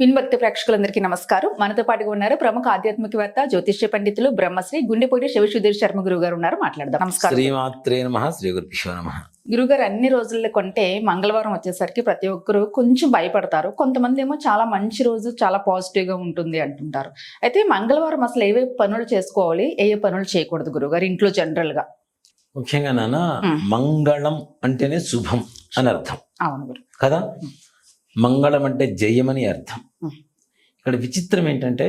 విన్భక్తి ప్రేక్షకులందరికీ నమస్కారం. మనతో పాటుగా ఉన్నారు ప్రముఖ ఆధ్యాత్మికవేత్త జ్యోతిష్య పండితులు బ్రహ్మశ్రీ గుండెపూడి శివసుధీర్ శర్మ గురువు గారు ఉన్నారు. మాట్లాడదాం. నమస్కారం. శ్రీమాత్రే నమ. శ్రీ గురుభ్యో నమ. గురుగారు అన్ని రోజుల్లో కొంటే మంగళవారం వచ్చేసరికి ప్రతి ఒక్కరు కొంచెం భయపడతారు. కొంతమంది ఏమో చాలా మంచి రోజు చాలా పాజిటివ్గా ఉంటుంది అంటుంటారు. అయితే మంగళవారం అసలు ఏవే పనులు చేసుకోవాలి ఏ ఏ పనులు చేయకూడదు గురుగారు ఇంట్లో జనరల్గా ముఖ్యంగా నాన్న. మంగళం అంటేనే శుభం అని అర్థం. అవును గురు. కదా? మంగళం అంటే జయమని అర్థం. ఇక్కడ విచిత్రం ఏంటంటే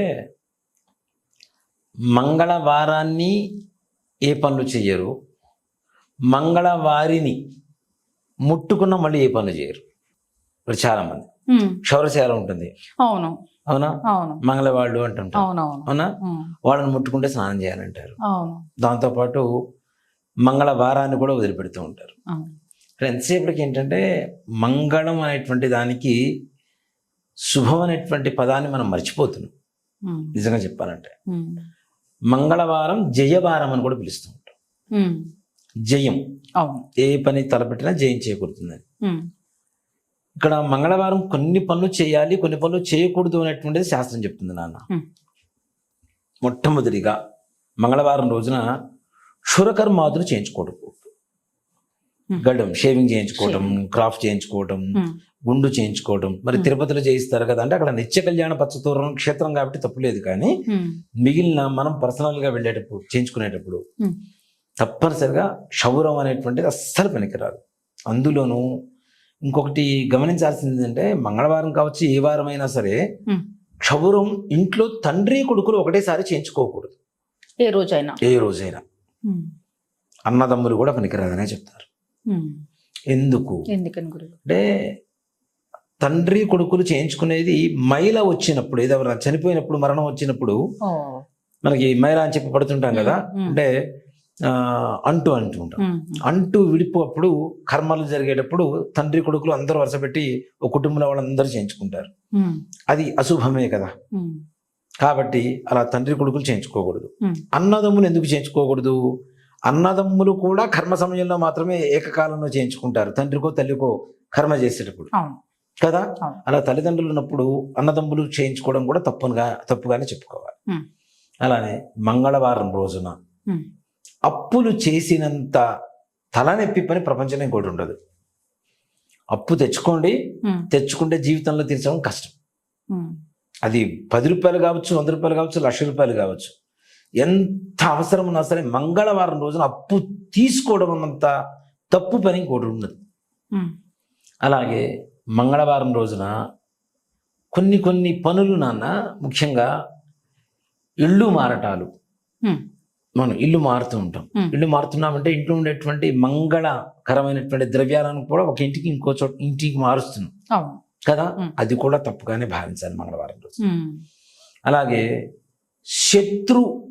మంగళవారాన్ని ఏ పనులు చెయ్యరు మంగళవారిని ముట్టుకున్న మళ్ళీ ఏ పనులు చేయరు ఇప్పుడు చాలా మంది క్షౌరశాల ఉంటుంది. అవును. అవునా? మంగళవాళ్ళు అంటుంటారు. అవునా? వాళ్ళని ముట్టుకుంటే స్నానం చేయాలంటారు. దాంతోపాటు మంగళవారాన్ని కూడా వదిలిపెడుతూ ఉంటారు. ఇక్కడ ఎంతసేపటికి ఏంటంటే మంగళం అనేటువంటి దానికి శుభం అనేటువంటి పదాన్ని మనం మర్చిపోతున్నాం. నిజంగా చెప్పాలంటే. మంగళవారం జయవారం అని కూడా పిలుస్తూ ఉంటాం. జయం. ఏ పని తలపెట్టినా జయం ఉమ్, ఇక్కడ మంగళవారం కొన్ని పనులు చేయాలి కొన్ని పనులు చేయకూడదు అనేటువంటిది శాస్త్రం చెప్తుంది నాన్న. మొట్టమొదటిగా మంగళవారం రోజున క్షురకర్మాదులు చేయించుకోవడం. గడ్డం షేవింగ్ చేయించుకోవటం క్రాఫ్ట్ చేయించుకోవటం గుండు చేయించుకోవటం. మరి. తిరుపతిలో చేయిస్తారు కదా అంటే అక్కడ నిత్య కళ్యాణ పచ్చతూరం క్షేత్రం కాబట్టి తప్పులేదు కానీ మిగిలిన మనం పర్సనల్గా వెళ్ళేటప్పుడు చేయించుకునేటప్పుడు. తప్పనిసరిగా క్షౌరం అనేటువంటిది అస్సలు పనికిరాదు. అందులోనూ ఇంకొకటి గమనించాల్సింది ఏంటంటే మంగళవారం కావచ్చు ఏ వారం అయినా సరే. క్షౌరం ఇంట్లో తండ్రి కొడుకులు ఒకటేసారి చేయించుకోకూడదు. ఏ రోజైనా. ఏ రోజైనా. అన్నదమ్ములు కూడా పనికిరాదనే చెప్తారు. ఎందుకు? అంటే తండ్రి కొడుకులు చేయించుకునేది మైల వచ్చినప్పుడు ఏదో చనిపోయినప్పుడు మరణం వచ్చినప్పుడు మనకి మైల అని చెప్పి పడుతుంటాం కదా? అంటే అంటు అంటూ ఉంటాం. ఉమ్, అంటూ విడిపోప్పుడు కర్మలు జరిగేటప్పుడు తండ్రి కొడుకులు అందరూ వరుస పెట్టి ఒక కుటుంబంలో వాళ్ళందరూ చేయించుకుంటారు. అది అశుభమే కదా? కాబట్టి అలా తండ్రి కొడుకులు చేయించుకోకూడదు. అన్నదమ్ములు ఎందుకు చేయించుకోకూడదు? అన్నదమ్ములు కూడా కర్మ సమయంలో మాత్రమే ఏకకాలంలో చేయించుకుంటారు. తండ్రికో తల్లికో కర్మ చేసేటప్పుడు. కదా. అలా తల్లిదండ్రులు ఉన్నప్పుడు అన్నదమ్ములు చేయించుకోవడం కూడా తప్పుగా తప్పుగానే చెప్పుకోవాలి. అలానే మంగళవారం రోజున అప్పులు చేసినంత తలనొప్పి పని ప్రపంచంలో ఇంకోటి ఉండదు. అప్పు తెచ్చుకోండి. తెచ్చుకుంటే జీవితంలో తీర్చడం కష్టం. అది పది రూపాయలు కావచ్చు వంద రూపాయలు కావచ్చు లక్ష రూపాయలు కావచ్చు. ఎంత అవసరం ఉన్నా సరే మంగళవారం రోజున అప్పు తీసుకోవడం అన్నంత తప్పు పని ఇంకోటి ఉండదు. అలాగే మంగళవారం రోజున కొన్ని కొన్ని పనులు నాన్న ముఖ్యంగా ఇళ్ళు మారటాలు. మనం ఇల్లు మారుతూ ఉంటాం. ఇల్లు మారుతున్నామంటే ఇంట్లో ఉండేటువంటి మంగళకరమైనటువంటి ద్రవ్యాలను కూడా ఒక ఇంటికి ఇంకో చోట ఇంటికి మారుస్తున్నాం. కదా. అది కూడా తప్పుగానే భావించాలి మంగళవారం రోజు అలాగే శత్రు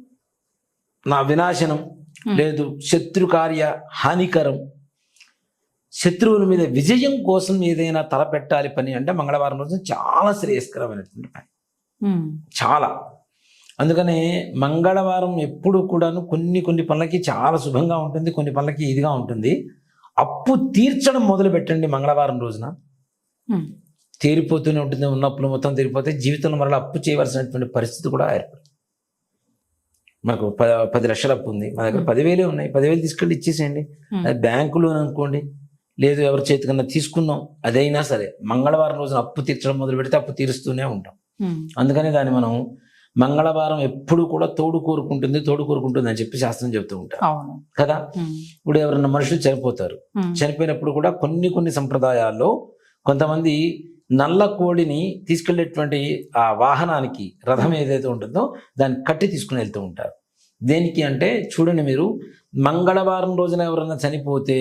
నా వినాశనం. లేదు శత్రు కార్య హానికరం. శత్రువుల మీద విజయం కోసం ఏదైనా తలపెట్టాలి పని అంటే మంగళవారం రోజు చాలా శ్రేయస్కరమైనటువంటి పని. చాలా. అందుకనే మంగళవారం ఎప్పుడు కూడాను కొన్ని కొన్ని పనులకి చాలా శుభంగా ఉంటుంది కొన్ని పనులకి ఇదిగా ఉంటుంది. అప్పు తీర్చడం మొదలు పెట్టండి మంగళవారం రోజున. తీరిపోతూనే ఉంటుంది ఉన్న అప్పులు మొత్తం తీరిపోతే జీవితంలో మరలా అప్పు చేయవలసినటువంటి పరిస్థితి కూడా ఏర్పడుతుంది. మనకు ప పది లక్షల అప్పు ఉంది. మా దగ్గర పదివేలే ఉన్నాయి. పదివేలు తీసుకెళ్ళి ఇచ్చేసేయండి. అది బ్యాంకులో అనుకోండి. లేదు ఎవరి చేతికన్నా తీసుకుందాం. అదైనా సరే మంగళవారం రోజున అప్పు తీర్చడం మొదలు పెడితే అప్పు తీరుస్తూనే ఉంటాం. అందుకని దాన్ని మనం మంగళవారం ఎప్పుడు కూడా తోడు కోరుకుంటుంది తోడు కోరుకుంటుంది అని చెప్పి శాస్త్రం చెబుతూ ఉంటారు. కదా? ఇప్పుడు ఎవరైనా మనుషులు చనిపోతారు. చనిపోయినప్పుడు కూడా కొన్ని కొన్ని సంప్రదాయాల్లో కొంతమంది నల్ల కోడిని తీసుకెళ్ళేటువంటి ఆ వాహనానికి రథం ఏదైతే ఉంటుందో దాన్ని కట్టి తీసుకుని వెళ్తూ ఉంటారు. దేనికి అంటే చూడండి మీరు మంగళవారం రోజున ఎవరైనా చనిపోతే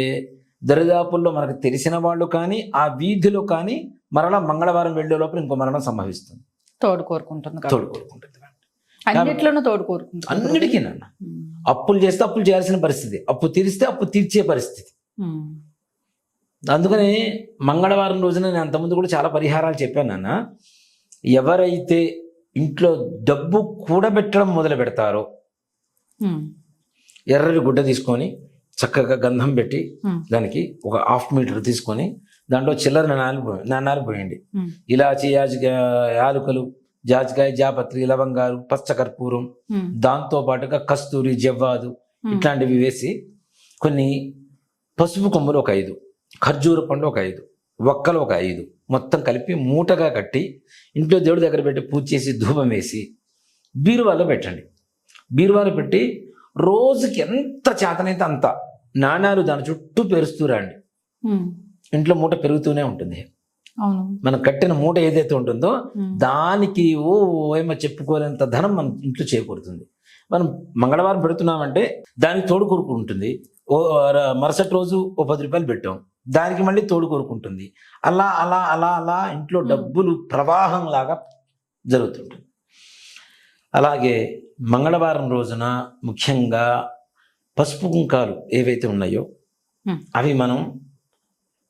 దరిదాపుల్లో మనకు తెలిసిన వాళ్ళు కానీ ఆ వీధిలో కానీ మరలా మంగళవారం వెళ్ళే లోపల ఇంకో మరణం సంభవిస్తుంది. తోడు కోరుకుంటుంది. తోడు కోరుకుంటుంది అన్నిట్లోనూ తోడు కోరుకుంటుంది. అన్నిటికీ అప్పులు చేస్తే అప్పులు చేయాల్సిన పరిస్థితి. అప్పు తీరిస్తే అప్పు తీర్చే పరిస్థితి. అందుకని మంగళవారం రోజున నేను అంతకుముందు కూడా చాలా పరిహారాలు చెప్పాను నాన్న. ఎవరైతే ఇంట్లో డబ్బు కూడబెట్టడం మొదలు పెడతారో ఎర్రటి గుడ్డ తీసుకొని చక్కగా గంధం పెట్టి దానికి ఒక హాఫ్ మీటర్ తీసుకొని దాంట్లో చిల్లర నాణాలు పోయి- నాణాలు పోయండి. ఇలాచి యాజిక యాలకులు జాజికాయ జాపత్రి లవంగాలు పచ్చ కర్పూరం దాంతో పాటుగా కస్తూరి జవ్వాదు ఇట్లాంటివి వేసి కొన్ని పసుపు కొమ్ములు ఒక ఐదు. ఖర్జూర పండు ఒక ఐదు ఒక్కలు ఒక ఐదు. మొత్తం కలిపి మూటగా కట్టి ఇంట్లో దేవుడి దగ్గర పెట్టి పూజ చేసి ధూపం వేసి బీరువాలో పెట్టండి. బీరువాలో పెట్టి రోజుకి ఎంత చేతనైతే అంత నాణాలు దాని చుట్టూ పెరుస్తూ రండి. ఇంట్లో మూట పెరుగుతూనే ఉంటుంది. అవును. మనం కట్టిన మూట ఏదైతే ఉంటుందో దానికి ఓ ఏమో చెప్పుకోలేంత ధనం మన ఇంట్లో చేకూరుతుంది. మనం మంగళవారం పెడుతున్నామంటే దానికి తోడు కొరుకు ఉంటుంది. ఓ మరుసటి రోజు ఓ పది రూపాయలు పెట్టాం. దానికి మళ్ళీ తోడు కొరుకుంటుంది. అలా అలా అలా అలా ఇంట్లో. డబ్బులు ప్రవాహం లాగా జరుగుతుంటుంది. అలాగే మంగళవారం రోజున ముఖ్యంగా పసుపు కుంకాలు ఏవైతే ఉన్నాయో. అవి మనం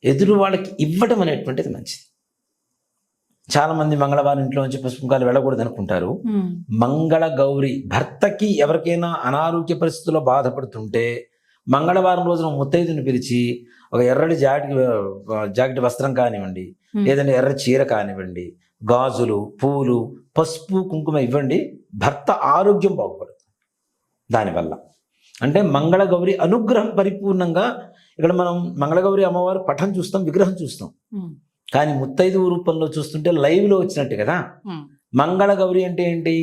ఎదురు వాళ్ళకి ఇవ్వడం అనేటువంటిది మంచిది. చాలా మంది మంగళవారం ఇంట్లో నుంచి పసుపు కుంకాలు వెళ్ళకూడదు అనుకుంటారు. మంగళ గౌరి భర్తకి ఎవరికైనా అనారోగ్య పరిస్థితుల్లో బాధపడుతుంటే మంగళవారం రోజున ముత్తైదుని పిలిచి ఒక ఎర్రటి జాకెట్ జాకెట్ వస్త్రం కానివ్వండి లేదంటే ఎర్ర చీర కానివ్వండి గాజులు పూలు పసుపు కుంకుమ ఇవ్వండి భర్త ఆరోగ్యం బాగుపడుతుంది దానివల్ల. అంటే మంగళగౌరి అనుగ్రహం పరిపూర్ణంగా ఇక్కడ మనం మంగళగౌరి అమ్మవారు పఠం చూస్తాం విగ్రహం చూస్తాం. కానీ ముత్తైదు రూపంలో చూస్తుంటే లైవ్లో వచ్చినట్టు కదా. మంగళగౌరి అంటే ఏంటి?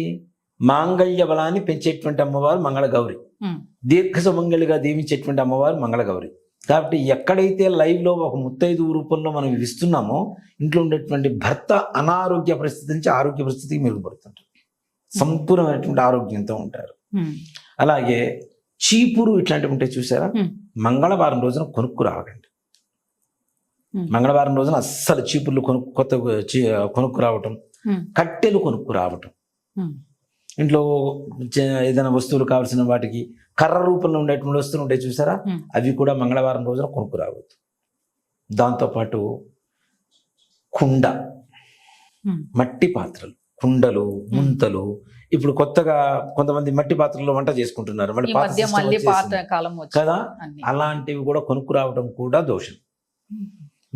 మాంగళ్య బలాన్ని పెంచేటువంటి అమ్మవారు మంగళగౌరి. దీర్ఘ సుమంగళిగా దీవించేటువంటి అమ్మవారు మంగళగౌరి. కాబట్టి ఎక్కడైతే లైవ్లో ఒక ముత్తైదు రూపంలో మనం ఇస్తున్నామో ఇంట్లో ఉండేటువంటి భర్త అనారోగ్య పరిస్థితి నుంచి ఆరోగ్య పరిస్థితికి మెరుగుపడుతుంటారు. సంపూర్ణమైనటువంటి ఆరోగ్యంతో ఉంటారు. అలాగే చీపురు ఇట్లాంటివి ఉంటాయి చూసారా. మంగళవారం రోజున కొనుక్కు Hmm. మంగళవారం రోజున అస్సలు చీపుర్లు కొనుక్కు కొత్త కొనుక్కు రావటం కట్టెలు కొనుక్కు రావటం. ఇంట్లో ఏదైనా వస్తువులు కావాల్సిన వాటికి కర్ర రూపంలో ఉండేటువంటి వస్తువులు ఉంటాయి చూసారా. అవి కూడా మంగళవారం రోజున కొనుక్కు రావద్దు దాంతోపాటు కుండ. మట్టి పాత్రలు. కుండలు ముంతలు. ఇప్పుడు కొత్తగా కొంతమంది మట్టి పాత్రల్లో వంట చేసుకుంటున్నారు. మళ్ళీ కదా. అలాంటివి కూడా కొనుక్కు రావడం కూడా దోషం.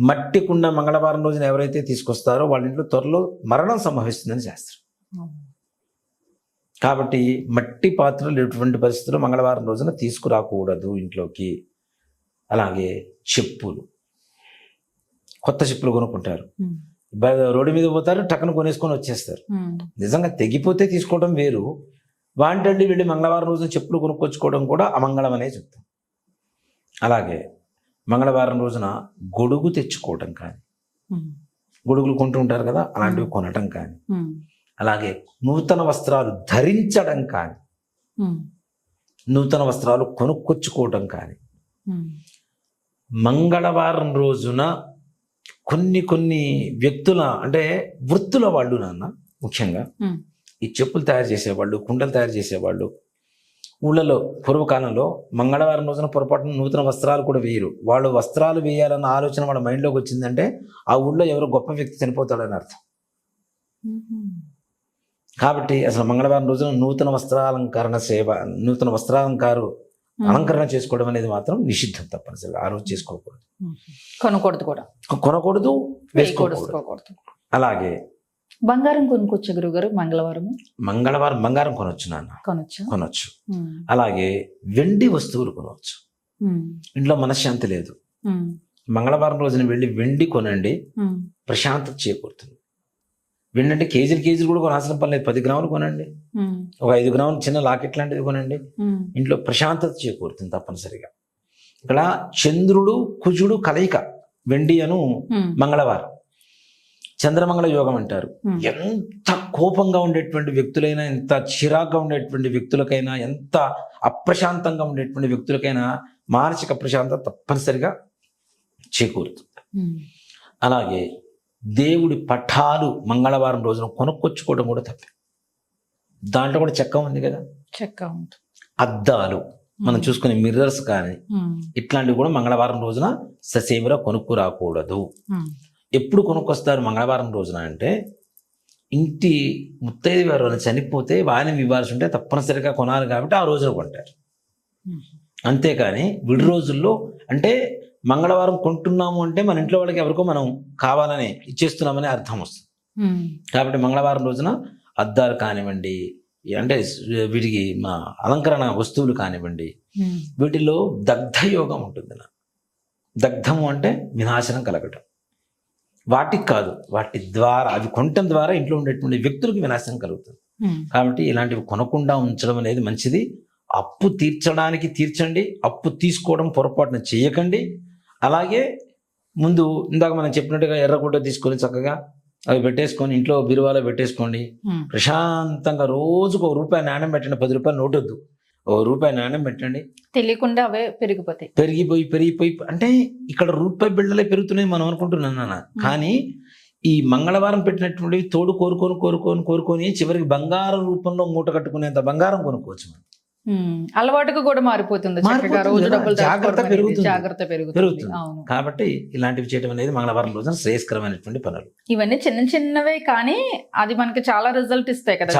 మట్టి కుండ మంగళవారం రోజున ఎవరైతే తీసుకొస్తారో వాళ్ళ ఇంట్లో త్వరలో మరణం సంభవిస్తుందని శాస్త్రం. కాబట్టి మట్టి పాత్రలు ఎటువంటి పరిస్థితుల్లో మంగళవారం రోజున తీసుకురాకూడదు ఇంట్లోకి. అలాగే చెప్పులు. కొత్త చెప్పులు కొనుక్కుంటారు. రోడ్డు మీద పోతారు టక్కన కొనేసుకొని వచ్చేస్తారు. నిజంగా తెగిపోతే తీసుకోవడం వేరు. వాంటండి వెళ్ళి మంగళవారం రోజున చెప్పులు కొనుక్కొచ్చుకోవడం కూడా అమంగళం అనే చెప్తాం. అలాగే మంగళవారం రోజున గొడుగు తెచ్చుకోవడం కానీ గొడుగులు కొంటూ ఉంటారు కదా అలాంటివి కొనటం కానీ అలాగే నూతన వస్త్రాలు ధరించడం కానీ ఉమ్, నూతన వస్త్రాలు కొనుక్కొచ్చుకోవడం కానీ ఉమ్, మంగళవారం రోజున కొన్ని కొన్ని వ్యక్తుల అంటే వృత్తుల వాళ్ళు నాన్న ముఖ్యంగా ఉమ్, ఈ చెప్పులు తయారు చేసేవాళ్ళు కుండలు తయారు చేసేవాళ్ళు ఊళ్ళలో పూర్వకాలంలో మంగళవారం రోజున పొరపాటున నూతన వస్త్రాలు కూడా వేయరు. వాళ్ళు వస్త్రాలు వేయాలన్న ఆలోచన వాళ్ళ మైండ్లోకి వచ్చిందంటే ఆ ఊళ్ళో ఎవరో గొప్ప వ్యక్తి చనిపోతాడని అర్థం. కాబట్టి అసలు మంగళవారం రోజున నూతన వస్త్రాలంకరణ సేవ నూతన వస్త్రాలంకారు అలంకరణ చేసుకోవడం అనేది మాత్రం నిషిద్ధం తప్పనిసరిగా. ఆ రోజు చేసుకోకూడదు. కొనకూడదు కూడా. కొనకూడదు వేసుకోకూడదు. అలాగే బంగారం కొనుక్కొచ్చా గురువు గారు మంగళవారం మంగళవారం బంగారం కొనొచ్చు నాన్న. కొనొచ్చా? కొనొచ్చు. అలాగే వెండి వస్తువులు కొనవచ్చు ఇంట్లో మనశ్శాంతి లేదు. మంగళవారం రోజున వెళ్ళి వెండి కొనండి. ప్రశాంతత చేకూరుతుంది. వెండి అంటే కేజీలు కేజీలు కూడా కొనాల్సిన పని లేదు. పది గ్రాములు కొనండి. ఒక ఐదు గ్రాములు చిన్న లాకెట్ లాంటిది కొనండి. ఇంట్లో ప్రశాంతత చేకూరుతుంది తప్పనిసరిగా. ఇక్కడ చంద్రుడు కుజుడు కలయిక వెండి అను మంగళవారం. చంద్రమంగళ యోగం అంటారు. ఎంత కోపంగా ఉండేటువంటి వ్యక్తులైనా ఎంత చిరాగ్గా ఉండేటువంటి వ్యక్తులకైనా ఎంత అప్రశాంతంగా ఉండేటువంటి వ్యక్తులకైనా మానసిక ప్రశాంతత తప్పనిసరిగా చేకూరుతుంది. అలాగే దేవుడి పఠాలు మంగళవారం రోజున కొనుక్కొచ్చుకోవడం కూడా తప్పే. దాంట్లో కూడా చెక్క ఉంది కదా? చెక్క ఉంటుంది. అద్దాలు. మనం చూసుకునే మిర్రర్స్ కానీ ఇట్లాంటివి కూడా మంగళవారం రోజున ససేమిరా కొనుక్కు రాకూడదు ఎప్పుడు కొనుక్కొస్తారు మంగళవారం రోజున అంటే ఇంటి ముత్తైదు వారు చనిపోతే వాయినం ఇవ్వాల్సి ఉంటే తప్పనిసరిగా కొనాలి కాబట్టి ఆ రోజున కొంటారు. అంతేకాని విడి రోజుల్లో అంటే మంగళవారం కొంటున్నాము అంటే మన ఇంట్లో వాళ్ళకి ఎవరికో మనం కావాలని ఇచ్చేస్తున్నామని అర్థం వస్తుంది. కాబట్టి మంగళవారం రోజున అద్దాలు కానివ్వండి అంటే వీటికి మా అలంకరణ వస్తువులు కానివ్వండి వీటిలో దగ్ధ యోగం ఉంటుంది దగ్ధము అంటే వినాశనం కలగటం. వాటికి కాదు వాటి ద్వారా అవి కొనటం ద్వారా ఇంట్లో ఉండేటువంటి వ్యక్తులకు వినాశనం కలుగుతుంది. కాబట్టి ఇలాంటివి కొనకుండా ఉంచడం అనేది మంచిది. అప్పు తీర్చడానికి తీర్చండి అప్పు తీసుకోవడం పొరపాటున చేయకండి. అలాగే ముందు ఇందాక మనం చెప్పినట్టుగా ఎర్రగుడ్డ తీసుకొని చక్కగా అవి పెట్టేసుకొని ఇంట్లో బిరువాలో పెట్టేసుకోండి. ప్రశాంతంగా రోజుకు ఒక రూపాయి నాణ్యం పెట్టండి. పది రూపాయలు నోట్ వద్దు ఓ రూపాయి నాణ్యం పెట్టండి. తెలియకుండా అవే పెరిగిపోతాయి. పెరిగిపోయి పెరిగిపోయి అంటే ఇక్కడ రూపాయి బిళ్ళలే పెరుగుతున్నాయి మనం అనుకుంటున్నాం నాన్న. కానీ ఈ మంగళవారం పెట్టినటువంటివి తోడు కోరుకొని కోరుకొని కోరుకొని చివరికి బంగారం రూపంలో మూట కట్టుకునేంత బంగారం కొనుక్కోవచ్చు మనం. అలవాటుగా కూడా మారిపోతుంది చక్కగా. మారిపోతుంది రోజు కదా, డబ్బులు జాగ్రత్త పెరుగుతుంది. జాగ్రత్త పెరుగుతుంది. అవును. కాబట్టి ఇలాంటివి చేయడం అనేది మంగళవారం రోజున శ్రేయస్కరమైనటువంటి పనులు. ఇవన్నీ చిన్న చిన్నవే కానీ అది మనకి చాలా రిజల్ట్ ఇస్తాయి కదా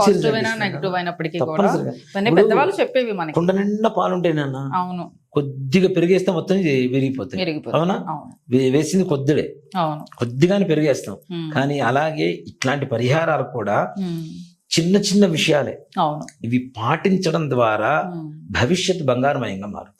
పాజిటివ్ అయినా నెగిటివ్. అయినప్పటికీ కూడా. ఇవన్నీ పెద్దవాళ్ళు చెప్పేవి మనకి. కుండ నిండా పాలు ఉంటాయినన్న అవును. కొద్దిగా పెరిగేస్తే మొత్తం పెరిగిపోతుంది అవునా? వేసింది కొద్దిడే. అవును. కొద్దిగానే పెరిగేస్తాం. కానీ అలాగే ఇట్లాంటి పరిహారాలు కూడా చిన్న చిన్న విషయాలే. అవును. ఇవి పాటించడం ద్వారా భవిష్యత్ బంగారమయంగా మారుతుంది.